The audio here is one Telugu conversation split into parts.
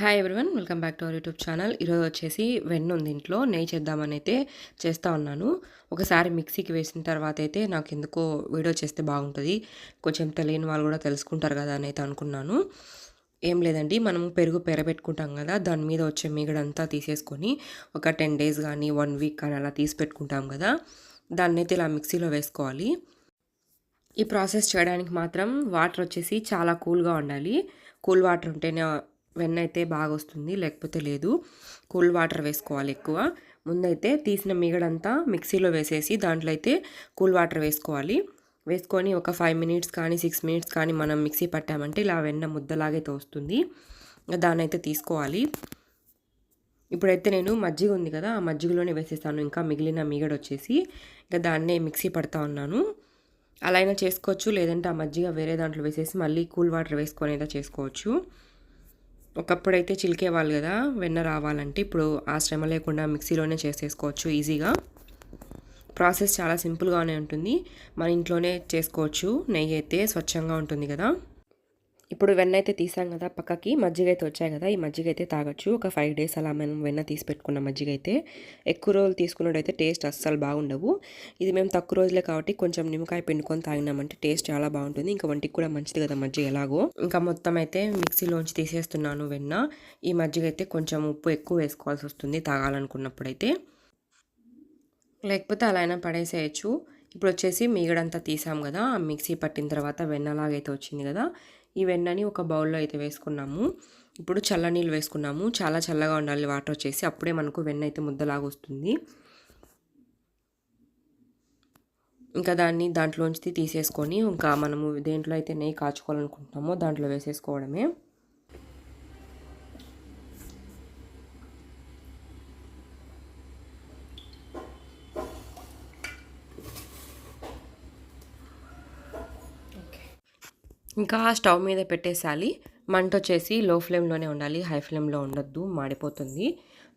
Hi everyone welcome back to our YouTube channel ఈరోజు వచ్చేసి వెన్న ఉంది ఇంట్లో నెయ్యి చేద్దామని అయితే చేస్తూ ఉన్నాను. ఒకసారి మిక్సీకి వేసిన తర్వాత అయితే నాకు ఎందుకో వీడియో చేస్తే బాగుంటుంది. కొంచెం తెలియని వాళ్ళు కూడా తెలుసుకుంటారు కదా అని అయితే అనుకున్నాను. ఏం లేదండి మనం పెరుగు పెరబెట్టుకుంటాం కదా దాని మీద వచ్చే మిగడంతా తీసేసుకొని ఒక టెన్ డేస్ కానీ వన్ వీక్ కానీ అలా తీసి పెట్టుకుంటాం కదా దాన్ని అయితే ఇలా మిక్సీలో వేసుకోవాలి. ఈ ప్రాసెస్ చేయడానికి మాత్రం వాటర్ వచ్చేసి చాలా కూల్గా ఉండాలి. కూల్ వాటర్ ఉంటేనే వెన్న అయితే బాగా వస్తుంది లేకపోతే లేదు. కూల్ వాటర్ వేసుకోవాలి ఎక్కువ. ముందైతే తీసిన మిగడంతా మిక్సీలో వేసేసి దాంట్లో అయితే కూల్ వాటర్ వేసుకోవాలి. వేసుకొని ఒక ఫైవ్ మినిట్స్ కానీ సిక్స్ మినిట్స్ కానీ మనం మిక్సీ పట్టామంటే ఇలా వెన్న ముద్దలాగైతే వస్తుంది దాన్ని అయితే తీసుకోవాలి. ఇప్పుడైతే నేను మజ్జిగ ఉంది కదా ఆ మజ్జిగలోనే వేసేస్తాను. ఇంకా మిగిలిన మిగడ వచ్చేసి ఇంకా దాన్నే మిక్సీ పడతా ఉన్నాను. అలా అయినా చేసుకోవచ్చు లేదంటే ఆ మజ్జిగ వేరే దాంట్లో వేసేసి మళ్ళీ కూల్ వాటర్ వేసుకొని అయితే చేసుకోవచ్చు. ఒకప్పుడైతే చిలికేవాళ్ళు కదా వెన్న రావాలంటే ఇప్పుడు ఆ శ్రమ లేకుండా మిక్సీలోనే చేసేసుకోవచ్చు ఈజీగా. ప్రాసెస్ చాలా సింపుల్గానే ఉంటుంది. మన ఇంట్లోనే చేసుకోవచ్చు నెయ్యి అయితే స్వచ్ఛంగా ఉంటుంది కదా. ఇప్పుడు వెన్న అయితే తీసాం కదా పక్కకి మజ్జిగ అయితే వచ్చాయి కదా ఈ మజ్జిగ అయితే తాగొచ్చు. ఒక ఫైవ్ డేస్ అలా మనం వెన్న తీసి పెట్టుకున్న మజ్జిగ అయితే ఎక్కువ రోజులు తీసుకున్నట్టయితే టేస్ట్ అస్సలు బాగుండవు. ఇది మేము తక్కువ రోజులే కాబట్టి కొంచెం నిమ్మకాయ పిండుకొని తాగినామంటే టేస్ట్ చాలా బాగుంటుంది. ఇంకా వంటికి కూడా మంచిది కదా మజ్జిగ ఎలాగో. ఇంకా మొత్తం అయితే మిక్సీలోంచి తీసేస్తున్నాను వెన్న. ఈ మజ్జిగ అయితే కొంచెం ఉప్పు ఎక్కువ వేసుకోవాల్సి వస్తుంది తాగాలనుకున్నప్పుడైతే. లేకపోతే అలా అయినా పడేసేయచ్చు. ఇప్పుడు వచ్చేసి మీగడంతా తీసాం కదా ఆ మిక్సీ పట్టిన తర్వాత వెన్నలాగైతే వచ్చింది కదా ఈ వెన్నని ఒక బౌల్లో అయితే వేసుకున్నాము. ఇప్పుడు చల్ల నీళ్ళు వేసుకున్నాము. చాలా చల్లగా ఉండాలి వాటర్ వచ్చేసి. అప్పుడే మనకు వెన్న అయితే ముద్దలాగా వస్తుంది. ఇంకా దాన్ని దాంట్లోంచి తీసేసుకొని ఇంకా మనము దేంట్లో అయితే నెయ్యి కాచుకోవాలనుకుంటున్నామో దాంట్లో వేసేసుకోవడమే. ఇంకా స్టవ్ మీద పెట్టేసాలి మంట వచ్చేసి లో ఫ్లేమ్లోనే ఉండాలి. హై ఫ్లేమ్లో ఉండొద్దు మాడిపోతుంది.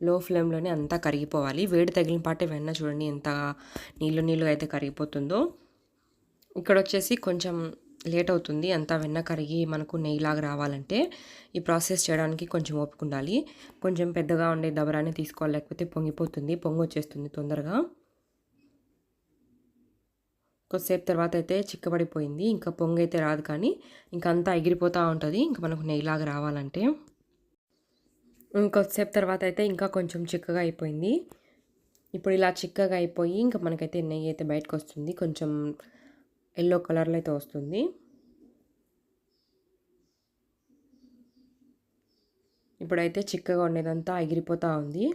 లో ఫ్లేమ్లోనే అంతా కరిగిపోవాలి. వేడి తగిలిన పాటే వెన్న చూడండి ఎంత నీళ్ళు నీళ్ళు అయితే కరిగిపోతుందో. ఇక్కడ వచ్చేసి కొంచెం లేట్ అవుతుంది. అంతా వెన్న కరిగి మనకు నెయ్యిలాగా రావాలంటే ఈ ప్రాసెస్ చేయడానికి కొంచెం ఓపిక ఉండాలి. కొంచెం పెద్దగా ఉండే దబరాన్ని తీసుకోవాలి. లేకపోతే పొంగిపోతుంది. పొంగి వచ్చేస్తుంది తొందరగా. కొద్దిసేపు తర్వాత అయితే చిక్కబడిపోయింది. ఇంకా పొంగు అయితే రాదు కానీ ఇంకంతా అంతా ఎగిరిపోతూ ఉంటుంది. ఇంకా మనకు నెయ్యిలాగా రావాలంటే. ఇంకొద్దిసేపు తర్వాత అయితే ఇంకా కొంచెం చిక్కగా అయిపోయింది. ఇప్పుడు ఇలా చిక్కగా అయిపోయి ఇంకా మనకైతే నెయ్యి అయితే బయటకు వస్తుంది. కొంచెం ఎల్లో కలర్లో అయితే వస్తుంది. ఇప్పుడైతే చిక్కగా ఉండేదంతా ఎగిరిపోతూ ఉంది.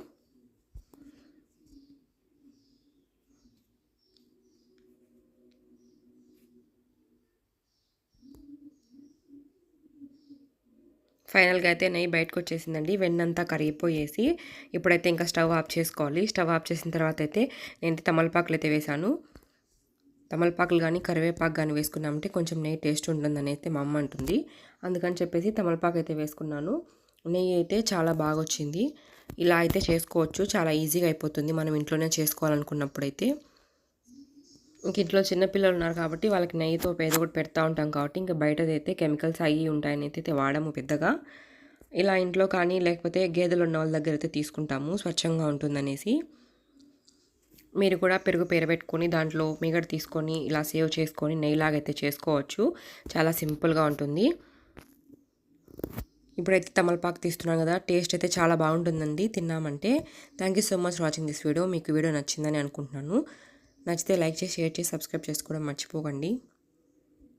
ఫైనల్గా అయితే నెయ్యి బయటకు వచ్చేసిందండి వెన్నంతా కరిగిపోయేసి ఇప్పుడైతే ఇంకా స్టవ్ ఆఫ్ చేసుకోవాలి. స్టవ్ ఆఫ్ చేసిన తర్వాత అయితే నేను తమలపాకులు అయితే వేశాను తమలపాకులు కానీ కరివేపాకు కానీ వేసుకున్నామంటే కొంచెం నెయ్యి టేస్ట్ ఉంటుందని అయితే మా అమ్మ అంటుంది. అందుకని చెప్పేసి తమలపాకు అయితే వేసుకున్నాను. నెయ్యి అయితే చాలా బాగా వచ్చింది ఇలా అయితే చేసుకోవచ్చు. చాలా ఈజీగా అయిపోతుంది మనం ఇంట్లోనే చేసుకోవాలనుకున్నప్పుడైతే. ఇంక ఇంట్లో చిన్నపిల్లలు ఉన్నారు కాబట్టి వాళ్ళకి నెయ్యితో పేద కూడా పెడతా ఉంటాం కాబట్టి ఇంకా బయటదైతే కెమికల్స్ అయ్యి ఉంటాయని అయితే వాడము పెద్దగా. ఇలా ఇంట్లో కానీ లేకపోతే గేదెలు ఉన్న వాళ్ళ దగ్గర అయితే తీసుకుంటాము స్వచ్ఛంగా ఉంటుందనేసి. మీరు కూడా పెరుగు పెరబెట్టుకొని దాంట్లో మిగడ తీసుకొని ఇలా సేవ్ చేసుకొని నెయ్యిలాగైతే చేసుకోవచ్చు. చాలా సింపుల్గా ఉంటుంది. ఇప్పుడైతే తమలపాకు తీస్తున్నాను కదా టేస్ట్ అయితే చాలా బాగుంటుందండి తిన్నామంటే. Thank you so much watching this video మీకు వీడియో నచ్చిందని అనుకుంటున్నాను. నచ్చితే లైక్ చేసి షేర్ చేసి సబ్స్క్రైబ్ చేసుకోవడం మర్చిపోకండి.